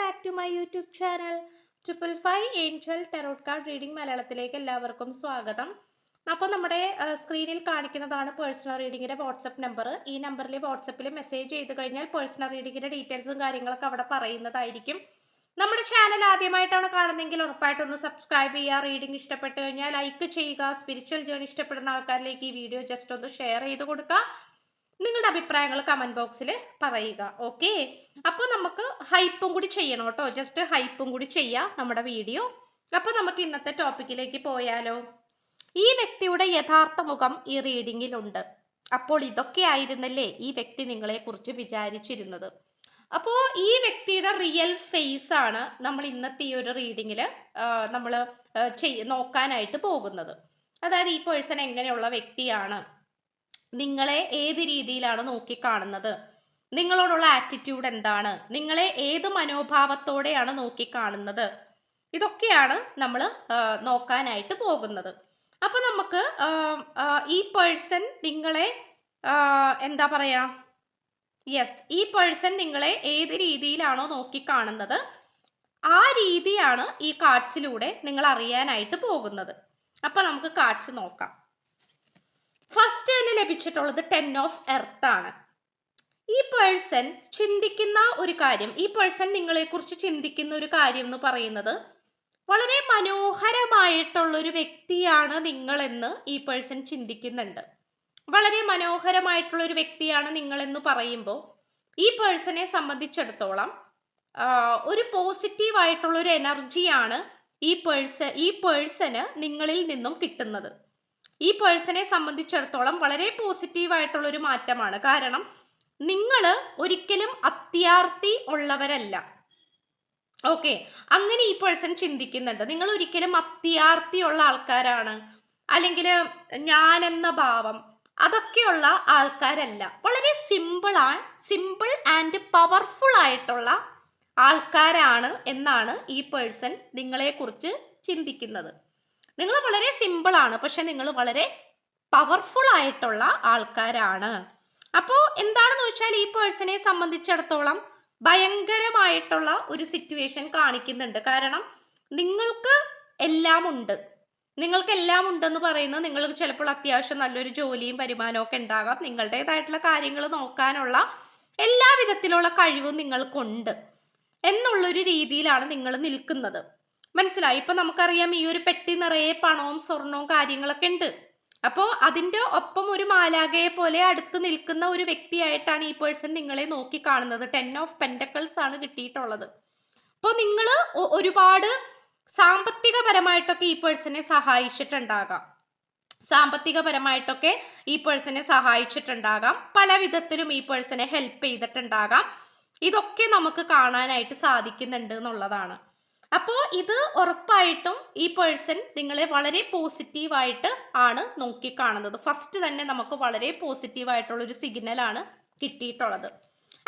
Back to my YouTube channel triple five angel tarot card reading മലയാളത്തിലേക്ക് എല്ലാവർക്കും സ്വാഗതം. അപ്പോൾ നമ്മുടെ സ്ക്രീനിൽ കാണിക്കുന്നതാണ് പേഴ്സണൽ റീഡിങ്ങിന്റെ വാട്സപ്പ് നമ്പർ ഈ നമ്പറിൽ വാട്സപ്പിൽ മെസ്സേജ് ചെയ്ത് കഴിഞ്ഞാൽ പേഴ്സണൽ റീഡിങ്ങിന്റെ ഡീറ്റെയിൽസും കാര്യങ്ങളൊക്കെ അവിടെ പറയുന്നതായിരിക്കും. നമ്മുടെ ചാനൽ ആദ്യമായിട്ടാണ് കാണുന്നതെങ്കിൽ ഉറപ്പായിട്ടൊന്ന് സബ്സ്ക്രൈബ് ചെയ്യുക റീഡിംഗ് ഇഷ്ടപ്പെട്ട് കഴിഞ്ഞാൽ ലൈക്ക് ചെയ്യുക സ്പിരിച്വൽ ജേണി ഇഷ്ടപ്പെടുന്ന ആൾക്കാരിലേക്ക് ഈ വീഡിയോ ജസ്റ്റ് ഒന്ന് ഷെയർ ചെയ്ത് കൊടുക്കുക. നിങ്ങളുടെ അഭിപ്രായങ്ങൾ കമന്റ് ബോക്സിൽ പറയുക ഓക്കെ അപ്പോൾ നമുക്ക് ഹൈപ്പും കൂടി ചെയ്യണം കേട്ടോ. ജസ്റ്റ് ഹൈപ്പും കൂടി ചെയ്യാം നമ്മുടെ വീഡിയോ അപ്പോൾ നമുക്ക് ഇന്നത്തെ ടോപ്പിക്കിലേക്ക് പോയാലോ. ഈ വ്യക്തിയുടെ യഥാർത്ഥ മുഖം ഈ റീഡിങ്ങിലുണ്ട് അപ്പോൾ ഇതൊക്കെ ആയിരുന്നല്ലേ ഈ വ്യക്തി നിങ്ങളെക്കുറിച്ച് വിചാരിച്ചിരുന്നത്? അപ്പോൾ ഈ വ്യക്തിയുടെ റിയൽ ഫേസ് ആണ് നമ്മൾ ഇന്നത്തെ ഈ ഒരു റീഡിങ്ങിൽ നമ്മൾ നോക്കാനായിട്ട് പോകുന്നത്. അതായത് ഈ പേഴ്സൺ എങ്ങനെയുള്ള വ്യക്തിയാണ്? നിങ്ങളെ ഏത് രീതിയിലാണ് നോക്കിക്കാണുന്നത്? നിങ്ങളോടുള്ള ആറ്റിറ്റ്യൂഡ് എന്താണ്? നിങ്ങളെ ഏത് മനോഭാവത്തോടെയാണ് നോക്കിക്കാണുന്നത്? ഇതൊക്കെയാണ് നമ്മൾ നോക്കാനായിട്ട് പോകുന്നത്. അപ്പൊ നമുക്ക് ഈ പേഴ്സൺ നിങ്ങളെ എന്താ പറയാ? യെസ് ഈ പേഴ്സൺ നിങ്ങളെ ഏത് രീതിയിലാണോ നോക്കിക്കാണുന്നത് ആ രീതിയാണ് ഈ കാർഡ്സിലൂടെ നിങ്ങൾ അറിയാനായിട്ട് പോകുന്നത്. അപ്പൊ നമുക്ക് കാർഡ്സ് നോക്കാം. ഫസ്റ്റ് തന്നെ ലഭിച്ചിട്ടുള്ളത് ടെൻ ഓഫ് എർത്ത് ആണ്. ഈ പേഴ്സൺ ചിന്തിക്കുന്ന ഒരു കാര്യം ഈ പേഴ്സൺ നിങ്ങളെ കുറിച്ച് ചിന്തിക്കുന്ന ഒരു കാര്യം എന്ന് പറയുന്നത് വളരെ മനോഹരമായിട്ടുള്ള ഒരു വ്യക്തിയാണ് നിങ്ങളെന്ന് ഈ പേഴ്സൺ ചിന്തിക്കുന്നുണ്ട്. വളരെ മനോഹരമായിട്ടുള്ള ഒരു വ്യക്തിയാണ് നിങ്ങളെന്ന് പറയുമ്പോൾ ഈ പേഴ്സണെ സംബന്ധിച്ചിടത്തോളം ഒരു പോസിറ്റീവ് ആയിട്ടുള്ള ഒരു എനർജിയാണ് ഈ പേഴ്സ് ഈ പേഴ്സന് നിങ്ങളിൽ നിന്നും കിട്ടുന്നത്. ഈ പേഴ്സണെ സംബന്ധിച്ചിടത്തോളം വളരെ പോസിറ്റീവ് ആയിട്ടുള്ള ഒരു മാറ്റമാണ്. കാരണം നിങ്ങൾ ഒരിക്കലും അത്യാർത്തി ഉള്ളവരല്ല. ഓക്കെ. അങ്ങനെ ഈ പേഴ്സൺ ചിന്തിക്കുന്നുണ്ട്. നിങ്ങൾ ഒരിക്കലും അത്യാർത്ഥിയുള്ള ആൾക്കാരാണ്. അല്ലെങ്കിൽ ഞാൻ എന്ന ഭാവം അതൊക്കെയുള്ള ആൾക്കാരല്ല. വളരെ സിമ്പിൾ ആണ് സിമ്പിൾ ആൻഡ് പവർഫുൾ ആയിട്ടുള്ള ആൾക്കാരാണ് എന്നാണ് ഈ പേഴ്സൺ നിങ്ങളെ കുറിച്ച് ചിന്തിക്കുന്നത്. നിങ്ങൾ വളരെ സിമ്പിൾ ആണ്. പക്ഷെ നിങ്ങൾ വളരെ പവർഫുൾ ആയിട്ടുള്ള ആൾക്കാരാണ്. അപ്പോൾ എന്താണെന്ന് വെച്ചാൽ ഈ പേഴ്സണെ സംബന്ധിച്ചിടത്തോളം ഭയങ്കരമായിട്ടുള്ള ഒരു സിറ്റുവേഷൻ കാണിക്കുന്നുണ്ട്. കാരണം നിങ്ങൾക്ക് എല്ലാം ഉണ്ട്. നിങ്ങൾക്ക് എല്ലാം ഉണ്ടെന്ന് പറയുന്നത് നിങ്ങൾക്ക് ചിലപ്പോൾ അത്യാവശ്യം നല്ലൊരു ജോലിയും വരുമാനവും ഒക്കെ ഉണ്ടാകാം. നിങ്ങളുടേതായിട്ടുള്ള കാര്യങ്ങൾ നോക്കാനുള്ള എല്ലാ വിധത്തിലുള്ള കഴിവും നിങ്ങൾക്കുണ്ട്. എന്നുള്ളൊരു രീതിയിലാണ് നിങ്ങൾ നിൽക്കുന്നത്. മനസ്സിലായി. ഇപ്പൊ നമുക്കറിയാം ഈ ഒരു പെട്ടി നിറയെ പണവും സ്വർണവും കാര്യങ്ങളൊക്കെ ഉണ്ട്. അപ്പോ അതിന്റെ ഒപ്പം ഒരു മാലാകയെ പോലെ അടുത്ത് നിൽക്കുന്ന ഒരു വ്യക്തിയായിട്ടാണ് ഈ പേഴ്സൺ നിങ്ങളെ നോക്കി കാണുന്നത് ടെൻ ഓഫ് പെന്റക്കിൾസ് ആണ് കിട്ടിയിട്ടുള്ളത്. അപ്പോൾ നിങ്ങൾ ഒരുപാട് സാമ്പത്തികപരമായിട്ടൊക്കെ ഈ പേഴ്സണെ സഹായിച്ചിട്ടുണ്ടാകാം. സാമ്പത്തികപരമായിട്ടൊക്കെ ഈ പേഴ്സണെ സഹായിച്ചിട്ടുണ്ടാകാം. പല വിധത്തിലും ഈ പേഴ്സണെ ഹെൽപ്പ് ചെയ്തിട്ടുണ്ടാകാം. ഇതൊക്കെ നമുക്ക് കാണാനായിട്ട് സാധിക്കുന്നുണ്ട് എന്നുള്ളതാണ്. അപ്പോൾ ഇത് ഉറപ്പായിട്ടും ഈ പേഴ്സൺ നിങ്ങളെ വളരെ പോസിറ്റീവായിട്ട് ആണ് നോക്കിക്കാണുന്നത്. ഫസ്റ്റ് തന്നെ നമുക്ക് വളരെ പോസിറ്റീവ് ആയിട്ടുള്ള ഒരു സിഗ്നലാണ് കിട്ടിയിട്ടുള്ളത്.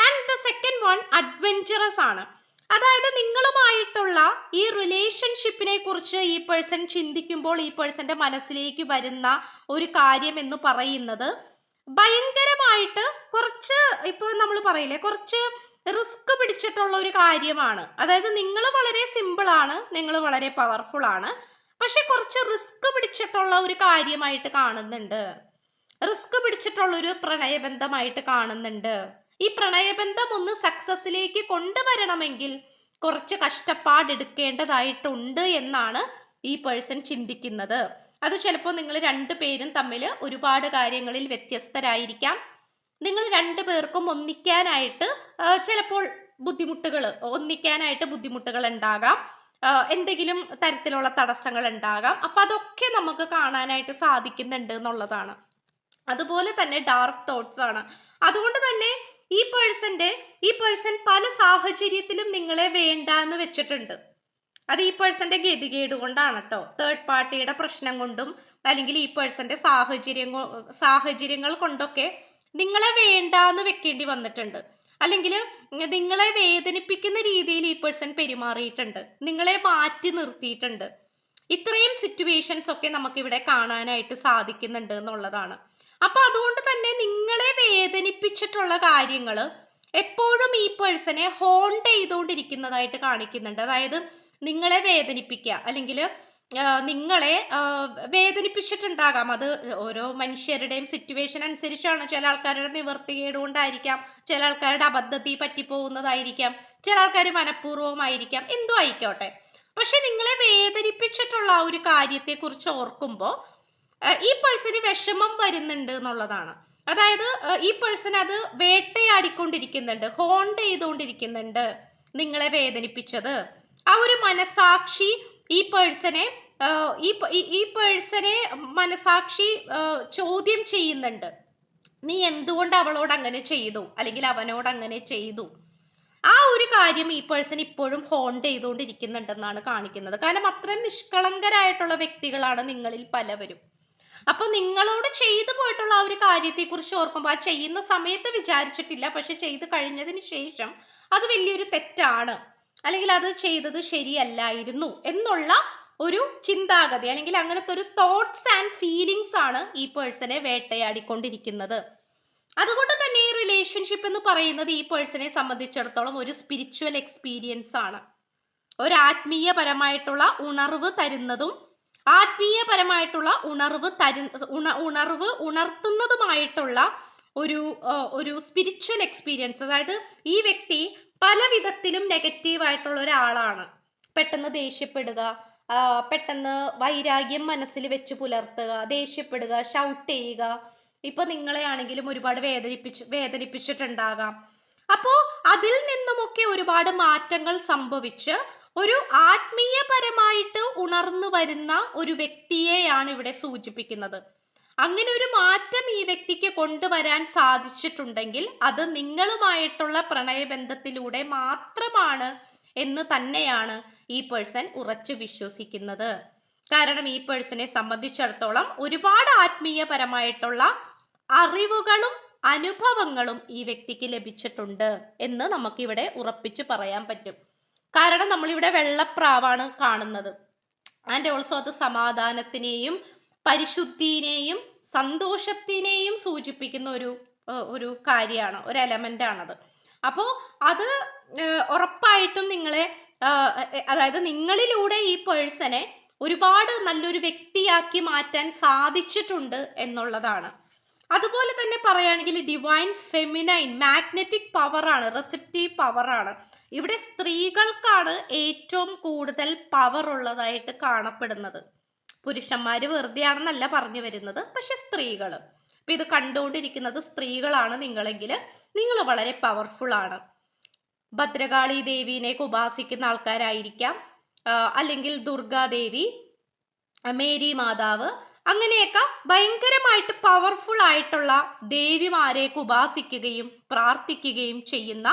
And the second one adventurous ആണ്. അതായത് നിങ്ങളുമായിട്ടുള്ള ഈ റിലേഷൻഷിപ്പിനെ കുറിച്ച് ഈ പേഴ്സൺ ചിന്തിക്കുമ്പോൾ ഈ പേഴ്സന്റെ മനസ്സിലേക്ക് വരുന്ന ഒരു കാര്യം എന്ന് പറയുന്നത് ഭയങ്കരമായിട്ട് കുറച്ച് ഇപ്പൊ നമ്മൾ പറയില്ലേ കുറച്ച് റിസ്ക് പിടിച്ചിട്ടുള്ള ഒരു കാര്യമാണ്. അതായത് നിങ്ങൾ വളരെ സിമ്പിൾ ആണ് നിങ്ങൾ വളരെ പവർഫുൾ ആണ്. പക്ഷെ കുറച്ച് റിസ്ക് പിടിച്ചിട്ടുള്ള ഒരു കാര്യമായിട്ട് കാണുന്നുണ്ട്. റിസ്ക് പിടിച്ചിട്ടുള്ള ഒരു പ്രണയബന്ധമായിട്ട് കാണുന്നുണ്ട്. ഈ പ്രണയബന്ധം ഒന്ന് സക്സസിലേക്ക് കൊണ്ടുവരണമെങ്കിൽ കുറച്ച് കഷ്ടപ്പാട് എടുക്കേണ്ടതായിട്ടുണ്ട് എന്നാണ് ഈ പേഴ്സൺ ചിന്തിക്കുന്നത്. അത് ചിലപ്പോൾ നിങ്ങൾ രണ്ടു പേരും തമ്മിൽ ഒരുപാട് കാര്യങ്ങളിൽ വ്യത്യസ്തരായിരിക്കാം. നിങ്ങൾ രണ്ടു പേർക്കും ഒന്നിക്കാനായിട്ട് ചിലപ്പോൾ ബുദ്ധിമുട്ടുകൾ ഒന്നിക്കാനായിട്ട് ബുദ്ധിമുട്ടുകൾ ഉണ്ടാകാം. എന്തെങ്കിലും തരത്തിലുള്ള തടസ്സങ്ങൾ ഉണ്ടാകാം. അപ്പൊ അതൊക്കെ നമുക്ക് കാണാനായിട്ട് സാധിക്കുന്നുണ്ട് എന്നുള്ളതാണ്. അതുപോലെ തന്നെ ഡാർക്ക് തോട്ട്സ് ആണ്. അതുകൊണ്ട് തന്നെ ഈ പേഴ്സന്റെ ഈ പേഴ്സൺ പല സാഹചര്യത്തിലും നിങ്ങളെ വേണ്ട എന്ന് വെച്ചിട്ടുണ്ട്. അത് ഈ പേഴ്സന്റെ ഗതികേട് കൊണ്ടാണ് കേട്ടോ തേർഡ് പാർട്ടിയുടെ പ്രശ്നം കൊണ്ടും അല്ലെങ്കിൽ ഈ പേഴ്സന്റെ സാഹചര്യം സാഹചര്യങ്ങൾ കൊണ്ടൊക്കെ നിങ്ങളെ വേണ്ടാന്ന് വെക്കേണ്ടി വന്നിട്ടുണ്ട്. അല്ലെങ്കിൽ നിങ്ങളെ വേദനിപ്പിക്കുന്ന രീതിയിൽ ഈ പേഴ്സൺ പെരുമാറിയിട്ടുണ്ട്. നിങ്ങളെ മാറ്റി നിർത്തിയിട്ടുണ്ട്. ഇത്രയും സിറ്റുവേഷൻസ് ഒക്കെ നമുക്കിവിടെ കാണാനായിട്ട് സാധിക്കുന്നുണ്ട് എന്നുള്ളതാണ്. അപ്പൊ അതുകൊണ്ട് തന്നെ നിങ്ങളെ വേദനിപ്പിച്ചിട്ടുള്ള കാര്യങ്ങൾ എപ്പോഴും ഈ പേഴ്സണെ ഹോണ്ട് ചെയ്തുകൊണ്ടിരിക്കുന്നതായിട്ട് കാണിക്കുന്നുണ്ട്. അതായത് നിങ്ങളെ വേദനിപ്പിക്കുക. അല്ലെങ്കിൽ നിങ്ങളെ വേദനിപ്പിച്ചിട്ടുണ്ടാകാം. അത് ഓരോ മനുഷ്യരുടെയും സിറ്റുവേഷൻ അനുസരിച്ചാണ് ചില ആൾക്കാരുടെ നിവർത്തികേട് കൊണ്ടായിരിക്കാം ചില ആൾക്കാരുടെ അബദ്ധത്തിൽ പറ്റിപ്പോകുന്നതായിരിക്കാം ചില ആൾക്കാർ മനഃപൂർവമായിരിക്കാം എന്തോ ആയിക്കോട്ടെ. പക്ഷെ നിങ്ങളെ വേദനിപ്പിച്ചിട്ടുള്ള ആ ഒരു കാര്യത്തെക്കുറിച്ച് ഓർക്കുമ്പോൾ ഈ പേഴ്സന് വിഷമം വരുന്നുണ്ട് എന്നുള്ളതാണ്. അതായത് ഈ പേഴ്സൺ അത് വേട്ടയാടിക്കൊണ്ടിരിക്കുന്നുണ്ട് ഹോണ്ട് ചെയ്തുകൊണ്ടിരിക്കുന്നുണ്ട് നിങ്ങളെ വേദനിപ്പിച്ചത്. ആ ഒരു മനസാക്ഷി ഈ പേഴ്സണെ ഈ ഈ- പേഴ്സണെ മനസാക്ഷി ചോദ്യം ചെയ്യുന്നുണ്ട്. നീ എന്തുകൊണ്ട് അവളോട് അങ്ങനെ ചെയ്തു? അല്ലെങ്കിൽ അവനോട് അങ്ങനെ ചെയ്തു? ആ ഒരു കാര്യം ഈ പേഴ്സൺ ഇപ്പോഴും ഹോണ്ട് ചെയ്തുകൊണ്ടിരിക്കുന്നുണ്ടെന്നാണ് കാണിക്കുന്നത്. കാരണം അത്രയും നിഷ്കളങ്കരായിട്ടുള്ള വ്യക്തികളാണ് നിങ്ങളിൽ പലവരും. അപ്പൊ നിങ്ങളോട് ചെയ്തു പോയിട്ടുള്ള ആ ഒരു കാര്യത്തെ കുറിച്ച് ഓർക്കുമ്പോൾ ആ ചെയ്യുന്ന സമയത്ത് വിചാരിച്ചിട്ടില്ല പക്ഷെ ചെയ്ത് കഴിഞ്ഞതിന് ശേഷം അത് വലിയൊരു തെറ്റാണ്. അല്ലെങ്കിൽ അത് ചെയ്തത് ശരിയല്ലായിരുന്നു എന്നുള്ള ഒരു ചിന്താഗതി അല്ലെങ്കിൽ അങ്ങനത്തെ ഒരു തോട്ട്സ് ആൻഡ് ഫീലിങ്സ് ആണ് ഈ പേഴ്സണെ വേട്ടയാടിക്കൊണ്ടിരിക്കുന്നത്. അതുകൊണ്ട് തന്നെ ഈ റിലേഷൻഷിപ്പ് എന്ന് പറയുന്നത് ഈ പേഴ്സണെ സംബന്ധിച്ചിടത്തോളം ഒരു സ്പിരിച്വൽ എക്സ്പീരിയൻസ് ആണ്. ഒരു ആത്മീയപരമായിട്ടുള്ള ഉണർവ് തരുന്നതും ആത്മീയപരമായിട്ടുള്ള ഉണർവ് തരു ഉണ ഉണർവ് ഉണർത്തുന്നതുമായിട്ടുള്ള ഒരു ഒരു സ്പിരിച്വൽ എക്സ്പീരിയൻസ് അതായത് ഈ വ്യക്തി പല വിധത്തിലും നെഗറ്റീവ് ആയിട്ടുള്ള ഒരാളാണ്. പെട്ടെന്ന് ദേഷ്യപ്പെടുക പെട്ടെന്ന് വൈരാഗ്യം മനസ്സിൽ വെച്ച് പുലർത്തുക ദേഷ്യപ്പെടുക ഷൗട്ട് ചെയ്യുക. ഇപ്പൊ നിങ്ങളെയാണെങ്കിലും ഒരുപാട് വേദനിപ്പിച്ച് വേദനിപ്പിച്ചിട്ടുണ്ടാകാം. അപ്പോ അതിൽ നിന്നുമൊക്കെ ഒരുപാട് മാറ്റങ്ങൾ സംഭവിച്ച് ഒരു ആത്മീയപരമായിട്ട് ഉണർന്നു വരുന്ന ഒരു വ്യക്തിയെയാണ് ഇവിടെ സൂചിപ്പിക്കുന്നത്. അങ്ങനെ ഒരു മാറ്റം ഈ വ്യക്തിക്ക് കൊണ്ടുവരാൻ സാധിച്ചിട്ടുണ്ടെങ്കിൽ അത് നിങ്ങളുമായിട്ടുള്ള പ്രണയബന്ധത്തിലൂടെ മാത്രമാണ് എന്ന് തന്നെയാണ് ഈ പേഴ്സൺ ഉറച്ചു വിശ്വസിക്കുന്നത്. കാരണം ഈ പേഴ്സണെ സംബന്ധിച്ചിടത്തോളം ഒരുപാട് ആത്മീയപരമായിട്ടുള്ള അറിവുകളും അനുഭവങ്ങളും ഈ വ്യക്തിക്ക് ലഭിച്ചിട്ടുണ്ട് എന്ന് നമുക്കിവിടെ ഉറപ്പിച്ചു പറയാൻ പറ്റും. കാരണം നമ്മളിവിടെ വെള്ളപ്രാവാണ് കാണുന്നത്. ആൻഡ് ഓൾസോ അത് സമാധാനത്തിനെയും പരിശുദ്ധിനെയും സന്തോഷത്തിനെയും സൂചിപ്പിക്കുന്ന ഒരു ഒരു കാര്യമാണ് ഒരു എലമെന്റ് ആണത്. അപ്പോൾ അത് ഉറപ്പായിട്ടും നിങ്ങളെ അതായത് നിങ്ങളിലൂടെ ഈ പേഴ്സണെ ഒരുപാട് നല്ലൊരു വ്യക്തിയാക്കി മാറ്റാൻ സാധിച്ചിട്ടുണ്ട് എന്നുള്ളതാണ്. അതുപോലെ തന്നെ പറയുകയാണെങ്കിൽ ഡിവൈൻ ഫെമിനൈൻ മാഗ്നറ്റിക് പവറാണ് റെസിപ്റ്റീവ് പവറാണ് ഇവിടെ സ്ത്രീകൾക്കാണ് ഏറ്റവും കൂടുതൽ പവർ ഉള്ളതായിട്ട് കാണപ്പെടുന്നത്. പുരുഷന്മാർ വെറുതെ ആണെന്നല്ല പറഞ്ഞു വരുന്നത് പക്ഷെ സ്ത്രീകൾ ഇപ്പൊ ഇത് കണ്ടുകൊണ്ടിരിക്കുന്നത് സ്ത്രീകളാണ് നിങ്ങളെങ്കിൽ നിങ്ങൾ വളരെ പവർഫുൾ ആണ്. ഭദ്രകാളി ദേവീനെയൊക്കെ ഉപാസിക്കുന്ന ആൾക്കാരായിരിക്കാം. അല്ലെങ്കിൽ ദുർഗാദേവി മേരി മാതാവ് അങ്ങനെയൊക്കെ ഭയങ്കരമായിട്ട് പവർഫുൾ ആയിട്ടുള്ള ദേവിമാരെയൊക്കെ ഉപാസിക്കുകയും പ്രാർത്ഥിക്കുകയും ചെയ്യുന്ന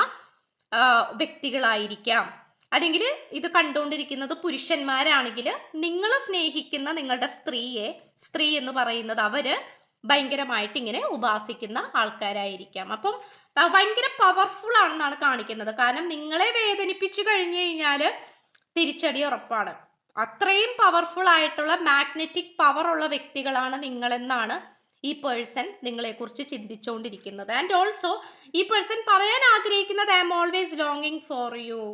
വ്യക്തികളായിരിക്കാം. അല്ലെങ്കിൽ ഇത് കണ്ടുകൊണ്ടിരിക്കുന്നത് പുരുഷന്മാരാണെങ്കിൽ നിങ്ങൾ സ്നേഹിക്കുന്ന നിങ്ങളുടെ സ്ത്രീയെ സ്ത്രീ എന്ന് പറയുന്നത് അവർ ഭയങ്കരമായിട്ട് ഇങ്ങനെ ഉപാസിക്കുന്ന ആൾക്കാരായിരിക്കാം. അപ്പം ഭയങ്കര പവർഫുൾ ആണെന്നാണ് കാണിക്കുന്നത്. കാരണം നിങ്ങളെ വേദനിപ്പിച്ചു കഴിഞ്ഞു കഴിഞ്ഞാൽ തിരിച്ചടി ഉറപ്പാണ്. അത്രയും പവർഫുൾ ആയിട്ടുള്ള മാഗ്നറ്റിക് പവർ ഉള്ള വ്യക്തികളാണ് നിങ്ങളെന്നാണ് ഈ പേഴ്സൺ നിങ്ങളെക്കുറിച്ച് ചിന്തിച്ചുകൊണ്ടിരിക്കുന്നത് ആൻഡ് ഓൾസോ ഈ പേഴ്സൺ പറയാൻ ആഗ്രഹിക്കുന്നത് ഐ എം ഓൾവേസ് ലോങ്ങിങ് ഫോർ യു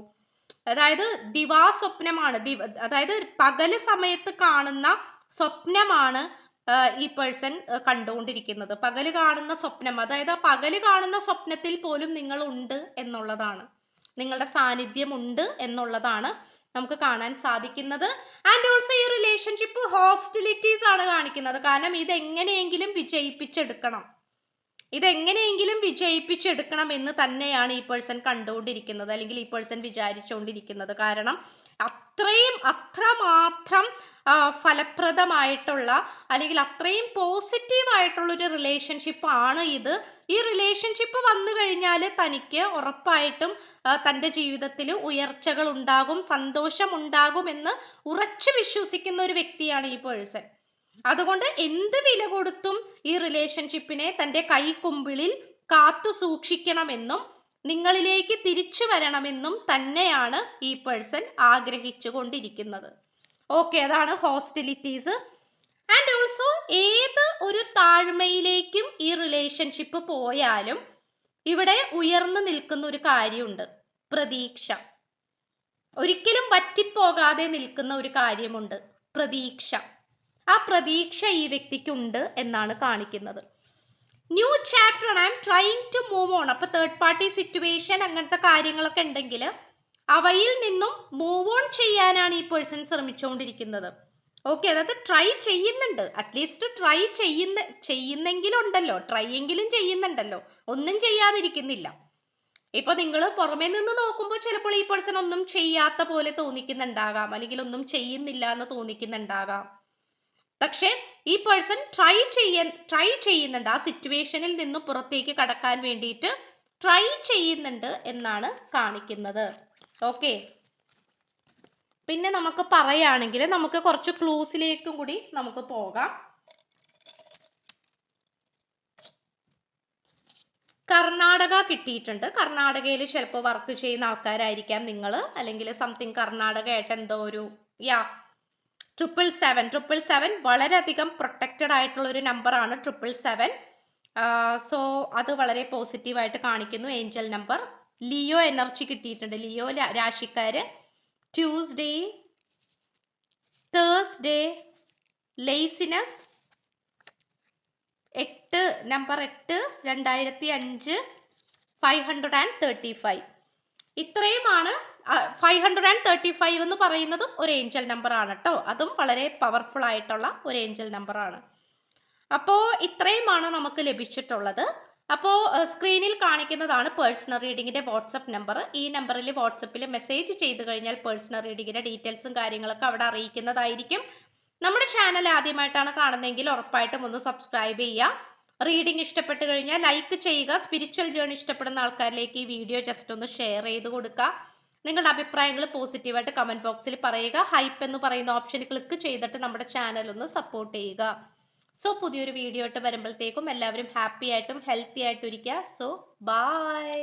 അതായത് ദിവാസ്വപ്നമാണ്. ദിവ അതായത് പകൽ സമയത്ത് കാണുന്ന സ്വപ്നമാണ് ഈ പേഴ്സൺ കണ്ടുകൊണ്ടിരിക്കുന്നത്. പകൽ കാണുന്ന സ്വപ്നം അതായത് ആ പകൽ കാണുന്ന സ്വപ്നത്തിൽ പോലും നിങ്ങൾ ഉണ്ട് എന്നുള്ളതാണ്. നിങ്ങളുടെ സാന്നിധ്യം ഉണ്ട് എന്നുള്ളതാണ് നമുക്ക് കാണാൻ സാധിക്കുന്നത്. ആൻഡ് ഓൾസോ ഈ റിലേഷൻഷിപ്പ് ഹോസ്റ്റിലിറ്റീസ് ആണ് കാണിക്കുന്നത്. കാരണം ഇത് എങ്ങനെയെങ്കിലും വിജയിപ്പിച്ചെടുക്കണം. ഇതെങ്ങനെയെങ്കിലും വിജയിപ്പിച്ചെടുക്കണം എന്ന് തന്നെയാണ് ഈ പേഴ്സൺ കണ്ടുകൊണ്ടിരിക്കുന്നത്. അല്ലെങ്കിൽ ഈ പേഴ്സൺ വിചാരിച്ചുകൊണ്ടിരിക്കുന്നത്. കാരണം അത്രയും അത്രമാത്രം ഫലപ്രദമായിട്ടുള്ള അല്ലെങ്കിൽ അത്രയും പോസിറ്റീവ് ആയിട്ടുള്ള ഒരു റിലേഷൻഷിപ്പ് ആണ് ഇത്. ഈ റിലേഷൻഷിപ്പ് വന്നു കഴിഞ്ഞാൽ തനിക്ക് ഉറപ്പായിട്ടും തന്റെ ജീവിതത്തിൽ ഉയർച്ചകൾ ഉണ്ടാകും സന്തോഷം ഉണ്ടാകും എന്ന് ഉറച്ചു വിശ്വസിക്കുന്ന ഒരു വ്യക്തിയാണ് ഈ പേഴ്സൺ. അതുകൊണ്ട് എന്ത് വില കൊടുത്തും ഈ റിലേഷൻഷിപ്പിനെ തന്റെ കൈക്കുമ്പിളിൽ കാത്തു സൂക്ഷിക്കണമെന്നും നിങ്ങളിലേക്ക് തിരിച്ചു വരണമെന്നും തന്നെയാണ് ഈ പേഴ്സൺ ആഗ്രഹിച്ചു കൊണ്ടിരിക്കുന്നത് ഓക്കെ അതാണ് ഹോസ്റ്റിലിറ്റീസ് ആൻഡ് ഓൾസോ ഏത് ഒരു താഴ്മയിലേക്കും ഈ റിലേഷൻഷിപ്പ് പോയാലും ഇവിടെ ഉയർന്നു നിൽക്കുന്ന ഒരു കാര്യമുണ്ട്. പ്രതീക്ഷ. ഒരിക്കലും വറ്റിപ്പോകാതെ നിൽക്കുന്ന ഒരു കാര്യമുണ്ട് പ്രതീക്ഷ. ആ പ്രതീക്ഷ ഈ വ്യക്തിക്കുണ്ട് എന്നാണ് കാണിക്കുന്നത്. New chapter I try to move on അപ്പൊ തേർഡ് പാർട്ടി സിറ്റുവേഷൻ അങ്ങനത്തെ കാര്യങ്ങളൊക്കെ ഉണ്ടെങ്കിൽ അവയിൽ നിന്നും മൂവ് ഓൺ ചെയ്യാനാണ് ഈ പേഴ്സൺ ശ്രമിച്ചുകൊണ്ടിരിക്കുന്നത്. ഓക്കെ അതായത് ട്രൈ ചെയ്യുന്നുണ്ട്. അറ്റ്ലീസ്റ്റ് ട്രൈ ചെയ്യുന്ന ചെയ്യുന്നെങ്കിലും ഉണ്ടല്ലോ ട്രൈ എങ്കിലും ചെയ്യുന്നുണ്ടല്ലോ. ഒന്നും ചെയ്യാതിരിക്കുന്നില്ല. ഇപ്പൊ നിങ്ങൾ പുറമേ നിന്ന് നോക്കുമ്പോൾ ചിലപ്പോൾ ഈ പേഴ്സൺ ഒന്നും ചെയ്യാത്ത പോലെ തോന്നിക്കുന്നുണ്ടാകാം. അല്ലെങ്കിൽ ഒന്നും ചെയ്യുന്നില്ല എന്ന് തോന്നിക്കുന്നുണ്ടാകാം. പക്ഷെ ഈ പേഴ്സൺ ട്രൈ ചെയ്യാൻ ട്രൈ ചെയ്യുന്നുണ്ട്. ആ സിറ്റുവേഷനിൽ നിന്ന് പുറത്തേക്ക് കടക്കാൻ വേണ്ടിയിട്ട് ട്രൈ ചെയ്യുന്നുണ്ട് എന്നാണ് കാണിക്കുന്നത്. ഓക്കെ പിന്നെ നമുക്ക് പറയുകയാണെങ്കിൽ നമുക്ക് കുറച്ച് ക്ലൂസിലേക്കും കൂടി നമുക്ക് പോകാം. കർണാടക കിട്ടിയിട്ടുണ്ട്. കർണാടകയിൽ ചിലപ്പോൾ വർക്ക് ചെയ്യുന്ന ആൾക്കാരായിരിക്കാം നിങ്ങൾ അല്ലെങ്കിൽ സംതിങ് കർണാടക ആയിട്ട് എന്തോ ഒരു yeah triple seven triple seven വളരെയധികം പ്രൊട്ടക്റ്റഡ് ആയിട്ടുള്ള ഒരു നമ്പറാണ് ട്രിപ്പിൾ സെവൻ സോ അത് വളരെ പോസിറ്റീവായിട്ട് കാണിക്കുന്നു. ഏഞ്ചൽ നമ്പർ ലിയോ എനർജി കിട്ടിയിട്ടുണ്ട്. ലിയോ രാശിക്കാർ ട്യൂസ്ഡേ തേഴ്സ്ഡേ ലേസിനസ് എട്ട് നമ്പർ എട്ട് രണ്ടായിരത്തി അഞ്ച് five hundred and thirty five. ഇത്രയുമാണ് five hundred and thirty five എന്ന് പറയുന്നതും ഒരു ഏഞ്ചൽ നമ്പർ ആണ് കേട്ടോ അതും വളരെ പവർഫുൾ ആയിട്ടുള്ള ഒരു ഏഞ്ചൽ നമ്പർ ആണ് അപ്പോൾ ഇത്രയുമാണ് നമുക്ക് ലഭിച്ചിട്ടുള്ളത്. അപ്പോൾ സ്ക്രീനിൽ കാണിക്കുന്നതാണ് പേഴ്സണൽ റീഡിങ്ങിന്റെ വാട്സപ്പ് നമ്പർ ഈ നമ്പറിൽ വാട്സപ്പിൽ മെസ്സേജ് ചെയ്ത് കഴിഞ്ഞാൽ പേഴ്സണൽ റീഡിങ്ങിന്റെ ഡീറ്റെയിൽസും കാര്യങ്ങളൊക്കെ അവിടെ അറിയിക്കുന്നതായിരിക്കും. നമ്മുടെ ചാനൽ ആദ്യമായിട്ടാണ് കാണുന്നതെങ്കിൽ ഉറപ്പായിട്ടും ഒന്ന് സബ്സ്ക്രൈബ് ചെയ്യുക. റീഡിംഗ് ഇഷ്ടപ്പെട്ട് കഴിഞ്ഞാൽ ലൈക്ക് ചെയ്യുക. സ്പിരിച്വൽ ജേണി ഇഷ്ടപ്പെടുന്ന ആൾക്കാരിലേക്ക് ഈ വീഡിയോ ജസ്റ്റ് ഒന്ന് ഷെയർ ചെയ്ത് കൊടുക്കുക നിങ്ങളുടെ അഭിപ്രായങ്ങൾ പോസിറ്റീവായിട്ട് കമന്റ് ബോക്സിൽ പറയുക. ഹൈപ്പ് എന്ന് പറയുന്ന ഓപ്ഷൻ ക്ലിക്ക് ചെയ്തിട്ട് നമ്മുടെ ചാനൽ ഒന്ന് സപ്പോർട്ട് ചെയ്യുക. സോ പുതിയൊരു വീഡിയോ ആയിട്ട് വരുമ്പോഴത്തേക്കും എല്ലാവരും ഹാപ്പി ആയിട്ടും ഹെൽത്തി ആയിട്ടും ഇരിക്കുക സോ ബൈ